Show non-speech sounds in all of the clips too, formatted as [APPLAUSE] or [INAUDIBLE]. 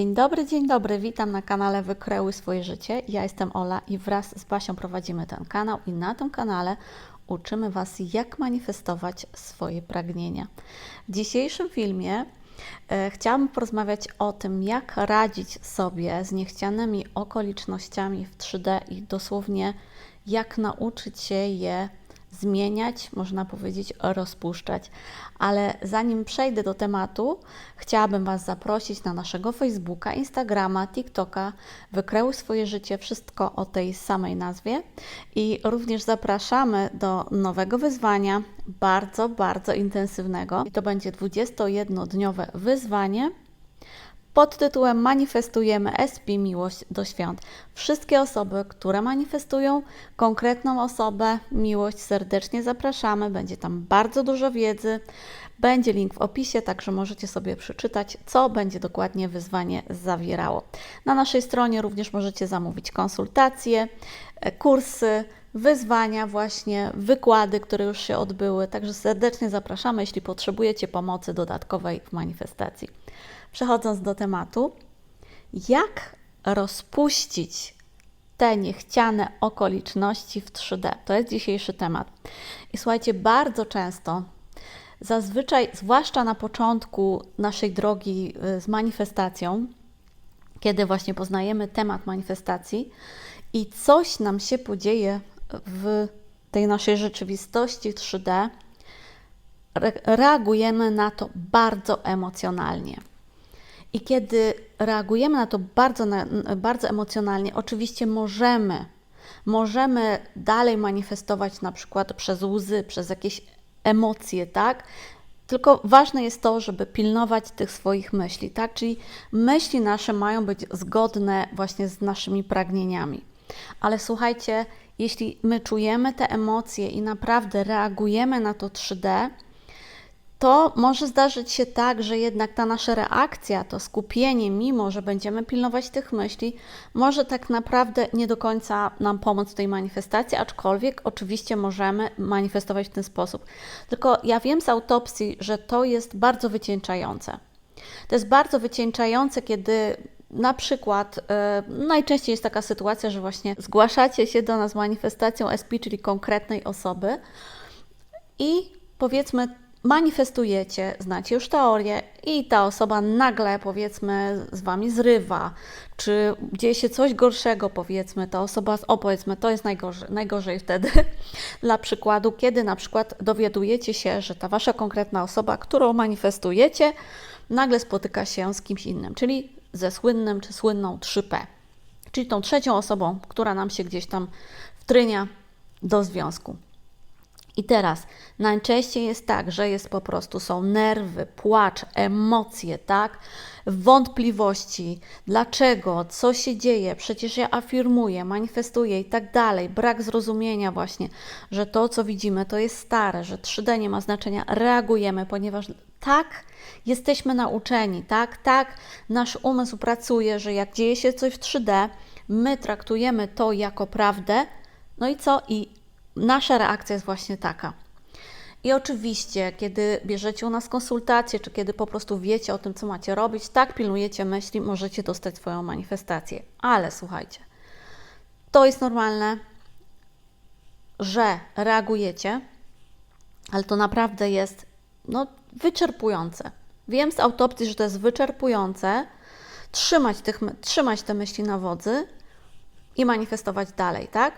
Dzień dobry, dzień dobry. Witam na kanale Wykreuj swoje życie. Ja jestem Ola i wraz z Basią prowadzimy ten kanał i na tym kanale uczymy Was, jak manifestować swoje pragnienia. W dzisiejszym filmie e, chciałabym porozmawiać o tym, jak radzić sobie z niechcianymi okolicznościami w 3D i dosłownie jak nauczyć się je zmieniać, można powiedzieć, rozpuszczać. Ale zanim przejdę do tematu, chciałabym Was zaprosić na naszego Facebooka, Instagrama, TikToka, Wykreuj swoje życie, wszystko o tej samej nazwie. I również zapraszamy do nowego wyzwania, bardzo, bardzo intensywnego. I to będzie 21-dniowe wyzwanie pod tytułem Manifestujemy SP Miłość do Świąt. Wszystkie osoby, które manifestują konkretną osobę, miłość, serdecznie zapraszamy. Będzie tam bardzo dużo wiedzy. Będzie link w opisie, także możecie sobie przeczytać, co będzie dokładnie wyzwanie zawierało. Na naszej stronie również możecie zamówić konsultacje, e, kursy, wyzwania, właśnie wykłady, które już się odbyły. Także serdecznie zapraszamy, jeśli potrzebujecie pomocy dodatkowej w manifestacji. Przechodząc do tematu, jak rozpuścić te niechciane okoliczności w 3D? To jest dzisiejszy temat. I słuchajcie, bardzo często, zazwyczaj, zwłaszcza na początku naszej drogi y, z manifestacją, kiedy właśnie poznajemy temat manifestacji i coś nam się podzieje w tej naszej rzeczywistości 3D, reagujemy na to bardzo emocjonalnie. I kiedy reagujemy na to bardzo, bardzo emocjonalnie, oczywiście możemy, możemy dalej manifestować na przykład przez łzy, przez jakieś emocje, tak? Tylko ważne jest to, żeby pilnować tych swoich myśli, tak? Czyli myśli nasze mają być zgodne właśnie z naszymi pragnieniami. Ale słuchajcie, jeśli my czujemy te emocje i naprawdę reagujemy na to 3D, to może zdarzyć się tak, że jednak ta nasza reakcja, to skupienie, mimo że będziemy pilnować tych myśli, może tak naprawdę nie do końca nam pomóc w tej manifestacji, aczkolwiek oczywiście możemy manifestować w ten sposób. Tylko ja wiem z autopsji, że to jest bardzo wycieńczające. To jest bardzo wycieńczające, kiedy na przykład yy, najczęściej jest taka sytuacja, że właśnie zgłaszacie się do nas manifestacją SP, czyli konkretnej osoby i powiedzmy manifestujecie, znacie już teorię i ta osoba nagle, powiedzmy, z Wami zrywa, czy dzieje się coś gorszego, powiedzmy, ta osoba, o powiedzmy, to jest najgorzej, najgorzej wtedy, [LAUGHS] dla przykładu, kiedy na przykład dowiadujecie się, że ta Wasza konkretna osoba, którą manifestujecie, nagle spotyka się z kimś innym, czyli ze słynnym czy słynną 3P, czyli tą trzecią osobą, która nam się gdzieś tam wtrynia do związku. I teraz najczęściej jest tak, że jest po prostu są nerwy, płacz, emocje, tak? Wątpliwości, dlaczego, co się dzieje, przecież ja afirmuję, manifestuję i tak dalej. Brak zrozumienia właśnie, że to, co widzimy, to jest stare, że 3D nie ma znaczenia. Reagujemy, ponieważ tak jesteśmy nauczeni, tak, tak nasz umysł pracuje, że jak dzieje się coś w 3D, my traktujemy to jako prawdę. No i co? I nasza reakcja jest właśnie taka. I oczywiście, kiedy bierzecie u nas konsultacje, czy kiedy po prostu wiecie o tym, co macie robić, tak pilnujecie myśli, możecie dostać swoją manifestację. Ale słuchajcie, to jest normalne, że reagujecie, ale to naprawdę jest no, wyczerpujące. Wiem z autopsji, że to jest wyczerpujące trzymać, tych, trzymać te myśli na wodzy i manifestować dalej, tak?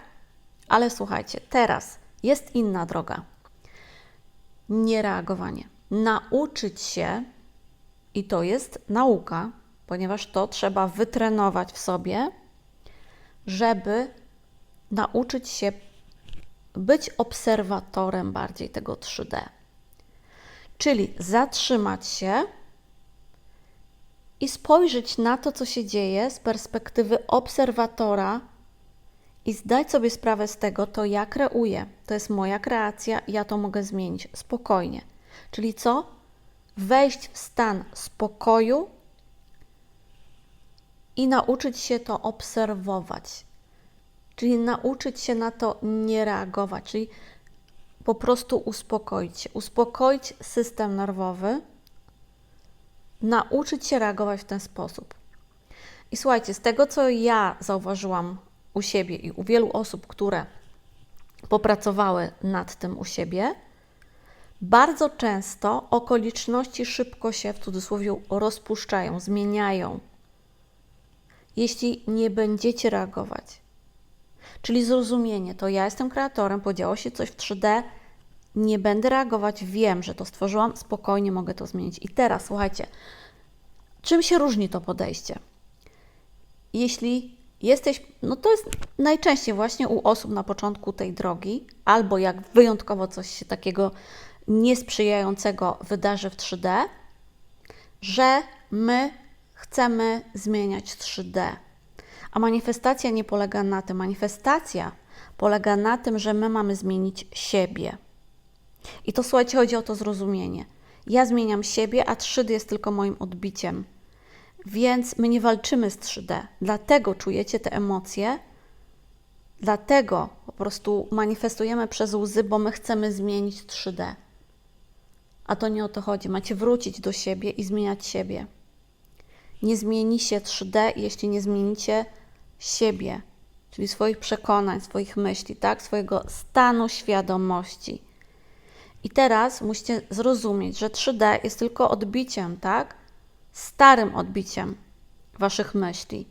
Ale słuchajcie, teraz jest inna droga. Niereagowanie. Nauczyć się, i to jest nauka, ponieważ to trzeba wytrenować w sobie, żeby nauczyć się być obserwatorem bardziej tego 3D. Czyli zatrzymać się i spojrzeć na to, co się dzieje z perspektywy obserwatora i zdać sobie sprawę z tego, to ja kreuję, to jest moja kreacja, ja to mogę zmienić spokojnie. Czyli co? Wejść w stan spokoju i nauczyć się to obserwować. Czyli nauczyć się na to nie reagować, czyli po prostu uspokoić się, uspokoić system nerwowy, nauczyć się reagować w ten sposób. I słuchajcie, z tego co ja zauważyłam u siebie i u wielu osób, które popracowały nad tym u siebie, bardzo często okoliczności szybko się w cudzysłowie rozpuszczają, zmieniają, jeśli nie będziecie reagować. Czyli zrozumienie, to ja jestem kreatorem, podziało się coś w 3D, nie będę reagować, wiem, że to stworzyłam, spokojnie mogę to zmienić. I teraz słuchajcie, czym się różni to podejście? Jeśli jesteś, no to jest najczęściej właśnie u osób na początku tej drogi, albo jak wyjątkowo coś się takiego niesprzyjającego wydarzy w 3D, że my chcemy zmieniać 3D. A manifestacja nie polega na tym. Manifestacja polega na tym, że my mamy zmienić siebie. I to słuchajcie, chodzi o to zrozumienie. Ja zmieniam siebie, a 3D jest tylko moim odbiciem. Więc my nie walczymy z 3D. Dlatego czujecie te emocje, dlatego po prostu manifestujemy przez łzy, bo my chcemy zmienić 3D. A to nie o to chodzi. Macie wrócić do siebie i zmieniać siebie. Nie zmieni się 3D, jeśli nie zmienicie siebie, czyli swoich przekonań, swoich myśli, tak? swojego stanu świadomości. I teraz musicie zrozumieć, że 3D jest tylko odbiciem, tak? Starym odbiciem waszych myśli.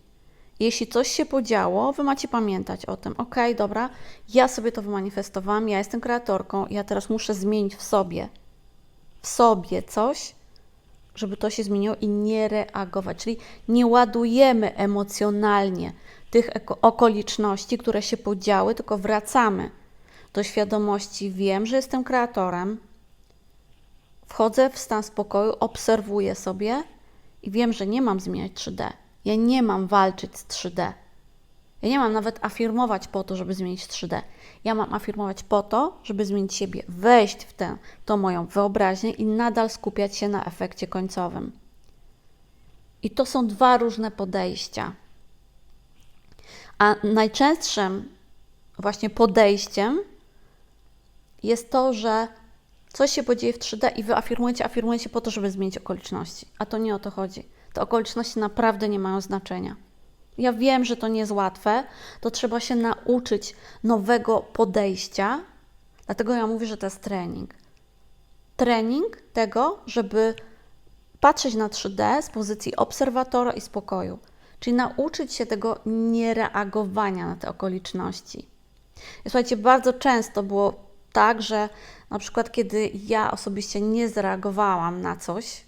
Jeśli coś się podziało, wy macie pamiętać o tym. Ok, dobra, ja sobie to wymanifestowałam, ja jestem kreatorką, ja teraz muszę zmienić w sobie, w sobie coś, żeby to się zmieniło i nie reagować. Czyli nie ładujemy emocjonalnie tych okoliczności, które się podziały, tylko wracamy do świadomości. Wiem, że jestem kreatorem, wchodzę w stan spokoju, obserwuję sobie i wiem, że nie mam zmieniać 3D. Ja nie mam walczyć z 3D. Ja nie mam nawet afirmować po to, żeby zmienić 3D. Ja mam afirmować po to, żeby zmienić siebie, wejść w tę tą moją wyobraźnię i nadal skupiać się na efekcie końcowym. I to są dwa różne podejścia. A najczęstszym właśnie podejściem jest to, że coś się podzieje w 3D i wy afirmujecie, afirmujecie po to, żeby zmienić okoliczności. A to nie o to chodzi. Te okoliczności naprawdę nie mają znaczenia. Ja wiem, że to nie jest łatwe, to trzeba się nauczyć nowego podejścia, dlatego ja mówię, że to jest trening. Trening tego, żeby patrzeć na 3D z pozycji obserwatora i spokoju, czyli nauczyć się tego niereagowania na te okoliczności. I słuchajcie, bardzo często było tak, że na przykład kiedy ja osobiście nie zareagowałam na coś,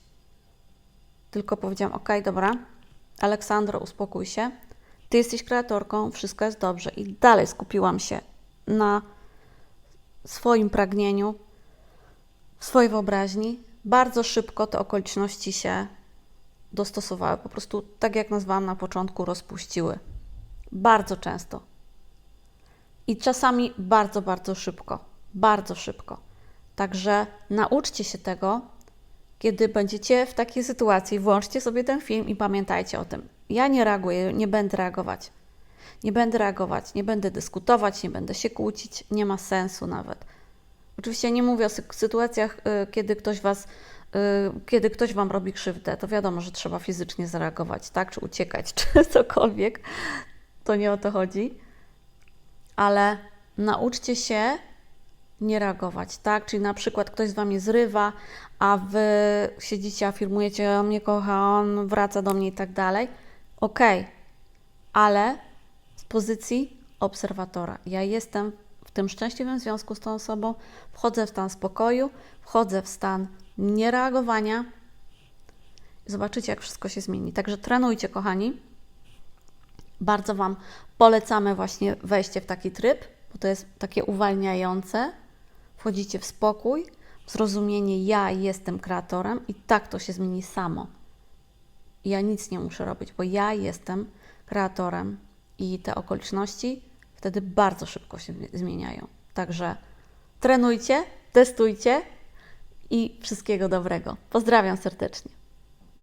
tylko powiedziałam: OK, dobra, Aleksandro, uspokój się. Ty jesteś kreatorką, wszystko jest dobrze. I dalej skupiłam się na swoim pragnieniu, swojej wyobraźni. Bardzo szybko te okoliczności się dostosowały. Po prostu, tak jak nazwałam na początku, rozpuściły. Bardzo często. I czasami bardzo, bardzo szybko. Bardzo szybko. Także nauczcie się tego, kiedy będziecie w takiej sytuacji, włączcie sobie ten film i pamiętajcie o tym. Ja nie reaguję, nie będę reagować. Nie będę reagować, nie będę dyskutować, nie będę się kłócić, nie ma sensu nawet. Oczywiście nie mówię o sytuacjach, y, kiedy ktoś was, y, kiedy ktoś wam robi krzywdę, to wiadomo, że trzeba fizycznie zareagować, tak? Czy uciekać, [LAUGHS] czy cokolwiek. To nie o to chodzi. Ale nauczcie się nie reagować, tak? Czyli na przykład ktoś z Wami zrywa, a Wy siedzicie, afirmujecie, on mnie kocha, on wraca do mnie i tak dalej. Okej, okay. ale z pozycji obserwatora. Ja jestem w tym szczęśliwym związku z tą osobą, wchodzę w stan spokoju, wchodzę w stan niereagowania. Zobaczycie, jak wszystko się zmieni. Także trenujcie, kochani. Bardzo Wam polecamy właśnie wejście w taki tryb, bo to jest takie uwalniające wchodzicie w spokój, w zrozumienie ja jestem kreatorem i tak to się zmieni samo. Ja nic nie muszę robić, bo ja jestem kreatorem i te okoliczności wtedy bardzo szybko się zmieniają. Także trenujcie, testujcie i wszystkiego dobrego. Pozdrawiam serdecznie.